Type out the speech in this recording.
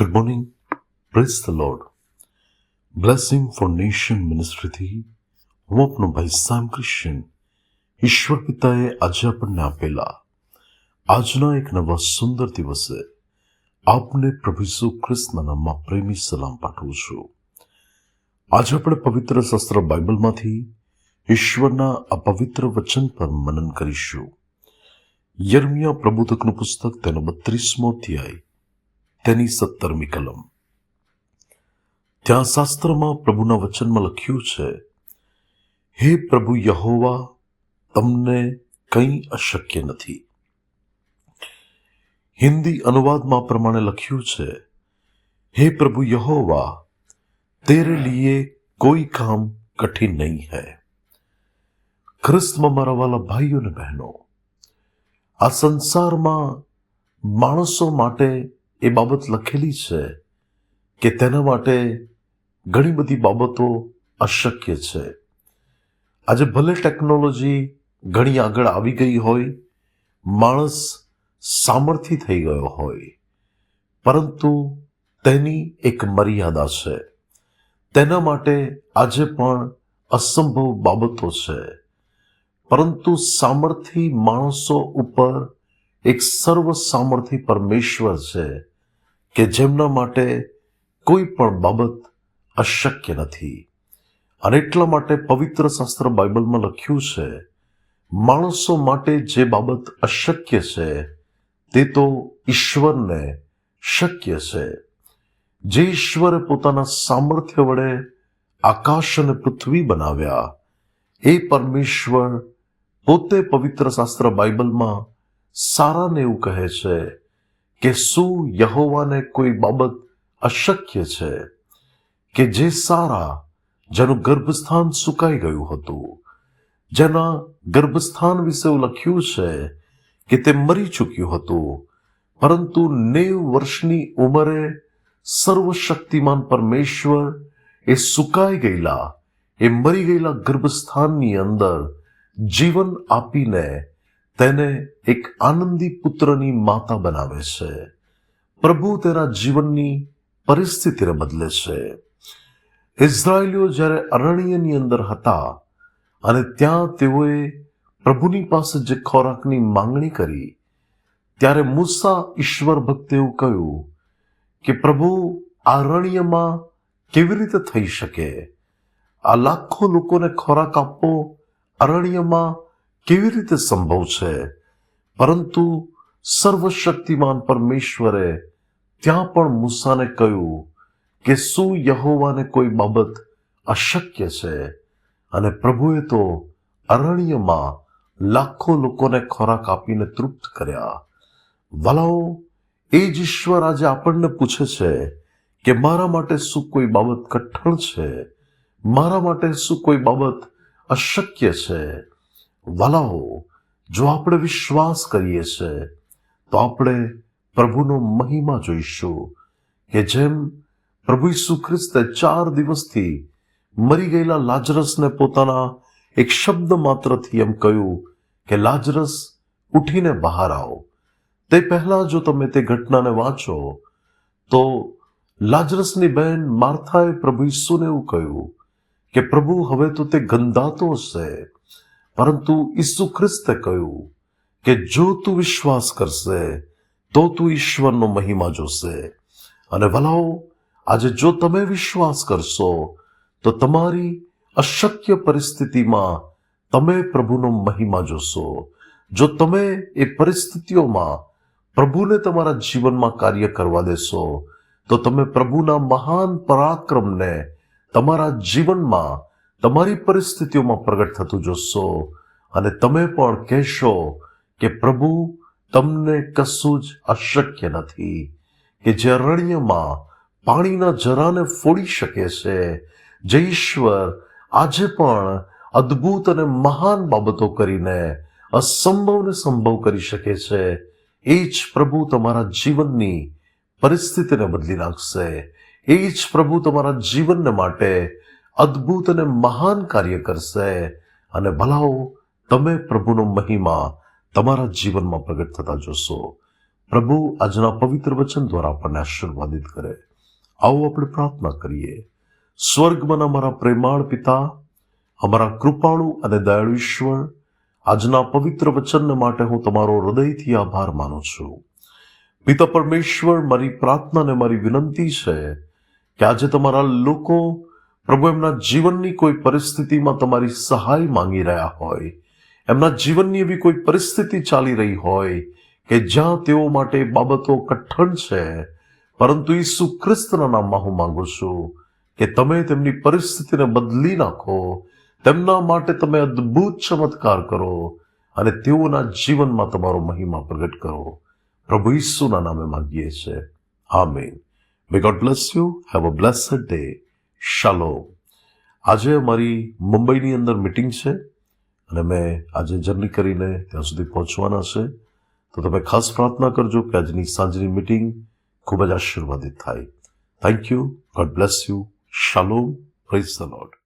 Good morning. Praise the Lord. Blessing foundation મિનિસ્ટ્રીથી હું આપનો ભાઈ સામ ક્રિશ્ચન ઈશ્વર પિતાએ આજે આપણને આપેલા આજના એક નવા સુંદર દિવસે આપને પ્રભુ ઈસુ ખ્રિસ્તના નામમાં પ્રેમી સલામ પાઠવું છું આજે આપણે પવિત્ર શસ્ત્ર બાઇબલમાંથી ઈશ્વરના આ પવિત્ર વચન પર મનન કરીશું યર્મિયા પ્રબોધકનું પુસ્તક તેનો બત્રીસમો અધ્યાય તેની સત્તરમી કલમ ત્યાં શાસ્ત્રમાં પ્રભુના વચનમાં લખ્યું છે હે પ્રભુ યહોવા તમને કંઈ અશક્ય નથી હિન્દી અનુવાદમાં આ પ્રમાણે લખ્યું છે હે પ્રભુ યહોવા તેરે લીએ કોઈ કામ કઠિન નહીં હૈ ખ્રિસ્તમાં મારા વાલા ભાઈઓ અને બહેનો આ સંસારમાં માણસો માટે એ બાબત લખેલી છે કે તેના માટે ઘણી બધી બાબતો અશક્ય છે. આજે ભલે ટેકનોલોજી ઘણી આગળ આવી ગઈ હોય, માણસ સામર્થ્ય થઈ ગયો હોય, પરંતુ તેની એક મર્યાદા છે. તેના માટે આજે પણ અસંભવ બાબતો છે. પરંતુ સામર્થ્ય માણસો ઉપર એક સર્વ સામર્થ્ય પરમેશ્વર છે. કે જેમના માટે કોઈ પણ બાબત અશક્ય નથી. અને એટલા માટે પવિત્ર શાસ્ત્ર બાઇબલમાં લખ્યું છે, માણસો માટે જે બાબત અશક્ય છે, તે તો ઈશ્વરને શક્ય છે. જે ઈશ્વરે પોતાના સામર્થ્ય વડે આકાશ અને પૃથ્વી બનાવ્યા, એ પરમેશ્વર પોતે પવિત્ર શાસ્ત્ર બાઇબલમાં સારાને એવું કહે છે કે શું યહોવાને કોઈ બાબત અશક્ય છે? કે જે સારા જેનું ગર્ભસ્થાન સુકાઈ ગયું હતું, જેના ગર્ભસ્થાન વિશે લખ્યું છે કે તે મરી ચૂક્યું હતું, પરંતુ નેવ વર્ષની ઉંમરે સર્વશક્તિમાન પરમેશ્વર એ સુકાઈ ગયેલા, એ મરી ગયેલા ગર્ભસ્થાનની અંદર જીવન આપીને તેને એક આનંદી પુત્રની માતા બનાવે છે. પ્રભુ તેના જીવનની પરિસ્થિતિને બદલે છે. ઇઝરાયલીઓ જ્યારે અરણ્યની અંદર હતા અને ત્યાં તેઓએ પ્રભુની પાસે જે ખોરાકની માંગણી કરી, ત્યારે મૂસા ઈશ્વર ભક્તે એવું કહ્યું કે, પ્રભુ, અરણ્યમાં કેવી રીતે થઈ શકે? આ લાખો લોકોને ખોરાક આપવો અરણ્યમાં કેવી રીતે સંભવ છે? પરંતુ સર્વશક્તિમાન પરમેશ્વરે ત્યાં પણ મૂસાને કહ્યું કે શું યહોવાને કોઈ બાબત અશક્ય છે? અને પ્રભુએ તો અરણ્યમાં લાખો લોકોને ખોરાક આપીને તૃપ્ત કર્યા. વલાઓ, એ જ ઈશ્વર આજે આપણને પૂછે છે કે મારા માટે શું કોઈ બાબત કઠણ છે? મારા માટે શું કોઈ બાબત અશક્ય છે? વલાઓ, જો આપણે વિશ્વાસ કરીએ છીએ તો આપણે પ્રભુનો મહિમા જોઈશું કે જેમ પ્રભુ ઈસુ ખ્રિસ્તે ચાર દિવસથી મરી ગયેલા લાજરસને પોતાના એક શબ્દ માત્રથી એમ કહ્યું કે, લાજરસ, ઉઠીને બહાર આવો. તે પહેલા જો તમે તે ઘટનાને વાંચો, તો લાજરસની બહેન માર્થાએ પ્રભુ ઈસુને એવું કહ્યું કે, પ્રભુ, હવે તો તે ગંધાતો હશે. પરંતુ ઈસુ ખ્રિસ્તે કહ્યું કે જો તું વિશ્વાસ કરશે, તો તું ઈશ્વરનો મહિમા જોશે. અને ભલાઓ આજે જો તમે વિશ્વાસ કરશો, તો તમારી અશક્ય પરિસ્થિતિમાં તમે પ્રભુનો મહિમા જોશો. જો તમે એ પરિસ્થિતિઓમાં પ્રભુને તમારા જીવનમાં કાર્ય કરવા દેશો, તો તમે પ્રભુના મહાન પરાક્રમને તમારા જીવનમાં તમારી પરિસ્થિતિઓમાં પ્રગટ થતું જોશો. અને તમે પણ કહેશો કે પ્રભુ, તમને કશું જ અશક્ય નથી કે જે અરણ્યમાં પાણીના જરાને ફોડી શકે છે. જે ઈશ્વર આજે પણ અદ્ભુત અને મહાન બાબતો કરીને અસંભવને સંભવ કરી શકે છે. એ જ પ્રભુ તમારા જીવનની પરિસ્થિતિને બદલી નાખશે. એ જ પ્રભુ તમારા જીવનને માટે અદ્ભુત અને મહાન કાર્ય કરશે. અને ભલાઓ તમે પ્રભુનો મહિમા તમારા જીવનમાં પ્રગટ થતા જોશો. પ્રભુ આજના પવિત્ર વચન દ્વારા આપણને આશીર્વાદિત કરે. આવો આપણે પ્રાર્થના કરીએ. સ્વર્ગમાં અમારા પ્રેમાળ પિતા, અમારા કૃપાળુ અને દયાળુ ઈશ્વર, આજના પવિત્ર વચન માટે હું તમારો હૃદયથી આભાર માનું છું. પિતા પરમેશ્વર, મારી પ્રાર્થના અને મારી વિનંતી છે કે આજે તમારા લોકો પ્રભુ એમના જીવનની કોઈ પરિસ્થિતિમાં તમારી સહાય માંગી રહ્યા હોય. એમના જીવનની એવી કોઈ પરિસ્થિતિ ચાલી રહી હોય કે જ્યાં તેઓ માટે બાબતો કઠણ છે, પરંતુ ઈસુ ખ્રિસ્તના નામમાં હું માંગુ છું કે તમે તેમની પરિસ્થિતિને બદલી નાખો, તેમના માટે તમે અદ્ભુત ચમત્કાર કરો અને તેઓના જીવનમાં તમારો મહિમા પ્રગટ કરો. પ્રભુ ઈસુના નામે માંગીએ છીએ. Amen may God bless you have a blessed day shalom આજે અમારી મુંબઈની અંદર મિટિંગ છે. અને મેં આજે જર્ની કરીને ત્યાં સુધી પહોંચવાના છે. તો તમે ખાસ પ્રાર્થના કરજો કે આજની સાંજની મિટિંગ ખૂબ જ આશીર્વાદિત થાય. Thank you God bless you shalom praise the Lord